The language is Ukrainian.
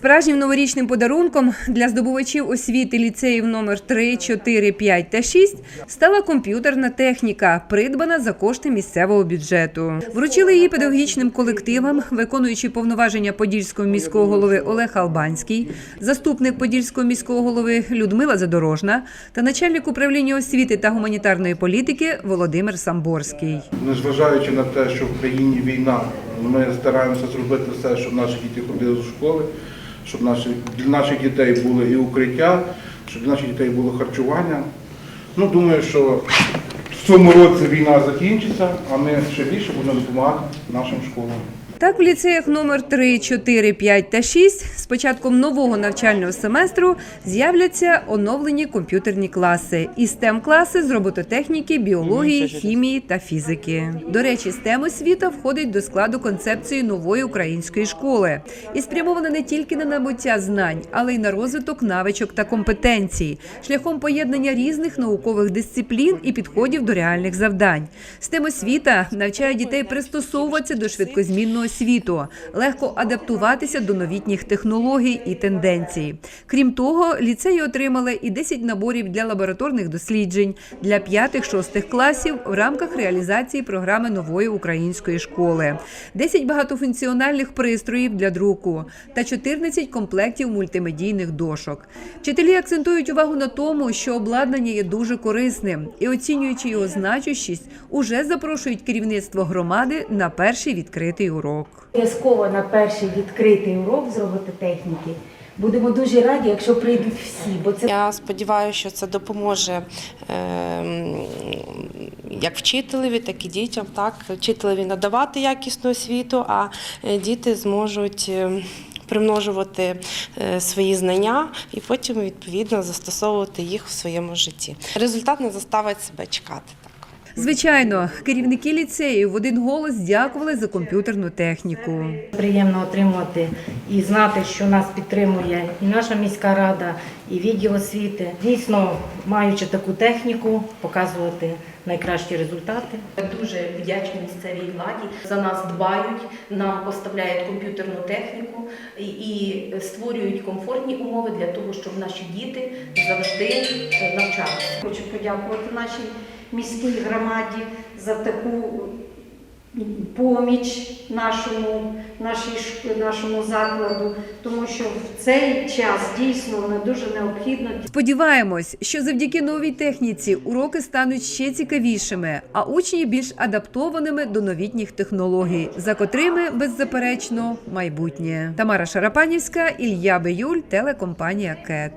Справжнім новорічним подарунком для здобувачів освіти ліцеїв номер 3, 4, 5 та 6 стала комп'ютерна техніка, придбана за кошти місцевого бюджету. Вручили її педагогічним колективам, виконуючи повноваження подільського міського голови Олег Албанський, заступник подільського міського голови Людмила Задорожна та начальник управління освіти та гуманітарної політики Володимир Самборський. Незважаючи на те, що в країні війна, ми стараємося зробити все, щоб наші діти ходили до школи, щоб для наших дітей було і укриття, щоб для наших дітей було харчування. Ну, думаю, що в цьому році війна закінчиться, а ми ще більше будемо допомагати нашим школам. Так, в ліцеях номер 3, 4, 5 та 6 з початком нового навчального семестру з'являться оновлені комп'ютерні класи і stem класи з робототехніки, біології, хімії та фізики. До речі, STEM освіта входить до складу концепції нової української школи і спрямована не тільки на набуття знань, але й на розвиток навичок та компетенцій, шляхом поєднання різних наукових дисциплін і підходів до реальних завдань. STEM освіта навчає дітей пристосовуватися до швидкозмінного світу, легко адаптуватися до новітніх технологій і тенденцій. Крім того, ліцеї отримали і 10 наборів для лабораторних досліджень для 5-6 класів в рамках реалізації програми нової української школи, 10 багатофункціональних пристроїв для друку та 14 комплектів мультимедійних дошок. Вчителі акцентують увагу на тому, що обладнання є дуже корисним і, оцінюючи його значущість, уже запрошують керівництво громади на перший відкритий урок. Обов'язково на перший відкритий урок з робототехніки. Будемо дуже раді, якщо прийдуть всі, бо це Я сподіваюся, що це допоможе ем, як вчителеві, так і дітям. Так, вчителеві надавати якісну освіту, а е, діти зможуть. ем, Примножувати е, свої знання і потім відповідно застосовувати їх в своєму житті. Результат не заставить себе чекати. Звичайно, керівники ліцеїв в один голос дякували за комп'ютерну техніку. приємно отримувати і знати, що нас підтримує і наша міська рада, і відділ освіти. Дійсно, маючи таку техніку, показувати найкращі результати. Дуже вдячні місцевій владі. За нас дбають, нам поставляють комп'ютерну техніку і- і створюють комфортні умови для того, щоб наші діти завжди е, навчалися. Подякувати нашій міській громаді за таку поміч нашому, нашій, нашому закладу, тому що в цей час дійсно вона дуже необхідна. Сподіваємось, що завдяки новій техніці уроки стануть ще цікавішими, а учні більш адаптованими до новітніх технологій, за котрими беззаперечно майбутнє. Тамара Шарапанівська, Ілля Биюль, телекомпанія КЕТ.